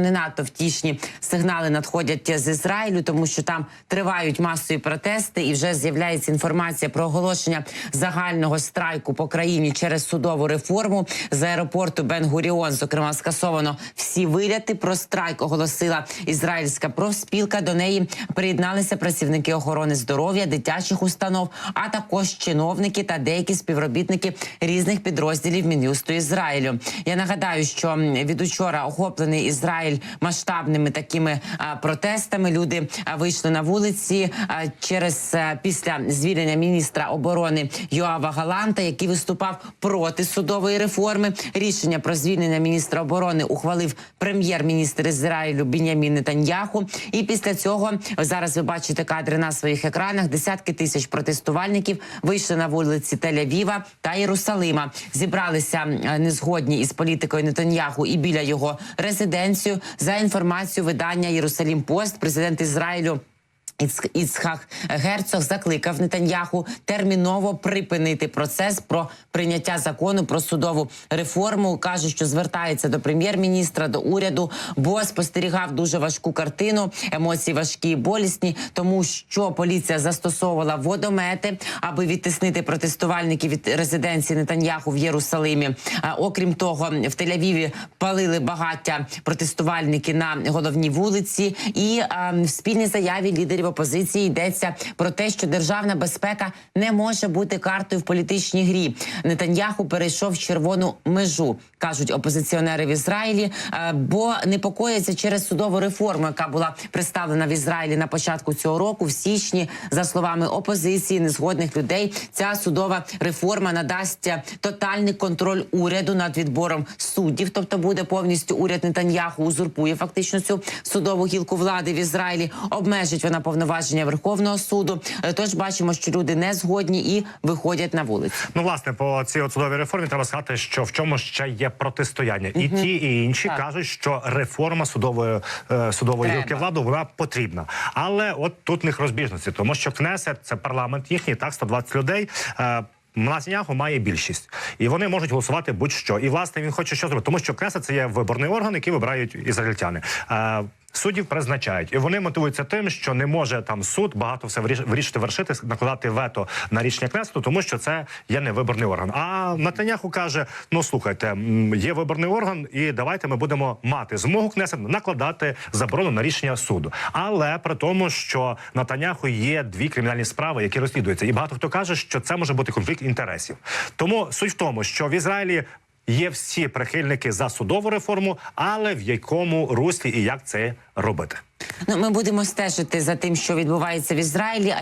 не надто втішні сигнали надходять з Ізраїлю, тому що там тривають масові протести, і вже з'являється інформація про оголошення загального страйку по країні через судову реформу з аеропорту Бен-Гуріон. Зокрема, скасовано всі виляти. Про страйк оголосила ізраїльська профспілка. До неї приєдналися працівники охорони здоров'я, дитячих установ, а також чиновники та деякі співробітники різних підрозділів Мін'юсту Ізраїлю. Я нагадаю, що від учора охоплений Ізраїль масштабними такими протестами. Люди вийшли на вулиці через після звільнення міністра оборони Йоава Галанта, який виступав проти судової реформи. Рішення про звільнення міністра оборони ухвалив прем'єр-міністр Ізраїлю Бінямін Нетаньяху. І після цього зараз ви бачите кадри на своїх екранах. Десятки тисяч протестувальників вийшли на вулиці Тель-Авіва та Єрусалима. Зібралися е, незгодні із політикою Нетаньяху і біля його резиденцію. За інформацією видання Єрусалім Пост, президент Ізраїлю. Іц- Іцхак Герцог закликав Нетаньяху терміново припинити процес про прийняття закону про судову реформу. каже, що звертається до прем'єр-міністра, до уряду, бо спостерігав дуже важку картину. Емоції важкі і болісні, тому що поліція застосовувала водомети, аби відтиснити протестувальників від резиденції Нетаньяху в Єрусалимі. Окрім того, в Тель-Авіві палили багаття протестувальники на головній вулиці. І в спільній заяві лідерів опозиції йдеться про те, що державна безпека не може бути картою в політичній грі. Нетаньяху перейшов червону межу, кажуть опозиціонери в Ізраїлі, е, бо непокоїться через судову реформу, яка була представлена в Ізраїлі на початку цього року, в січні, за словами опозиції, незгодних людей. Ця судова реформа надасть тотальний контроль уряду над відбором суддів, тобто буде повністю уряд Нетаньяху узурпує фактично цю судову гілку влади в Ізраїлі. Обмежить вона повноваження Верховного суду. Е, Тож бачимо, що люди не згодні і виходять на вулицю. Ну, власне, по цій от судовій реформі треба сказати, що в чому ще є протистояння, і ті, і інші Так. кажуть, що реформа судової е, судової гілки влади вона потрібна. Але от тут в них розбіжності, тому що Кнесет це парламент їхній, так 120 людей. Е, має більшість, і вони можуть голосувати будь-що. І власне він хоче що зробити, тому що Кнесет – це є виборний орган, який вибирають ізраїльтяни. Суддів призначають, і вони мотивуються тим, що не може там суд багато все виріш- вирішити вершити, накладати вето на рішення Кнесету, тому що це є не виборний орган. А Натаняху каже: ну слухайте, є виборний орган, і давайте ми будемо мати змогу Кнесет накладати заборону на рішення суду. Але при тому, що Натаняху є дві кримінальні справи, які розслідуються, і багато хто каже, що це може бути конфлікт інтересів. Тому суть в тому, що в Ізраїлі. Є всі прихильники за судову реформу, але в якому руслі і як це робити? Ну, ми будемо стежити за тим, що відбувається в Ізраїлі.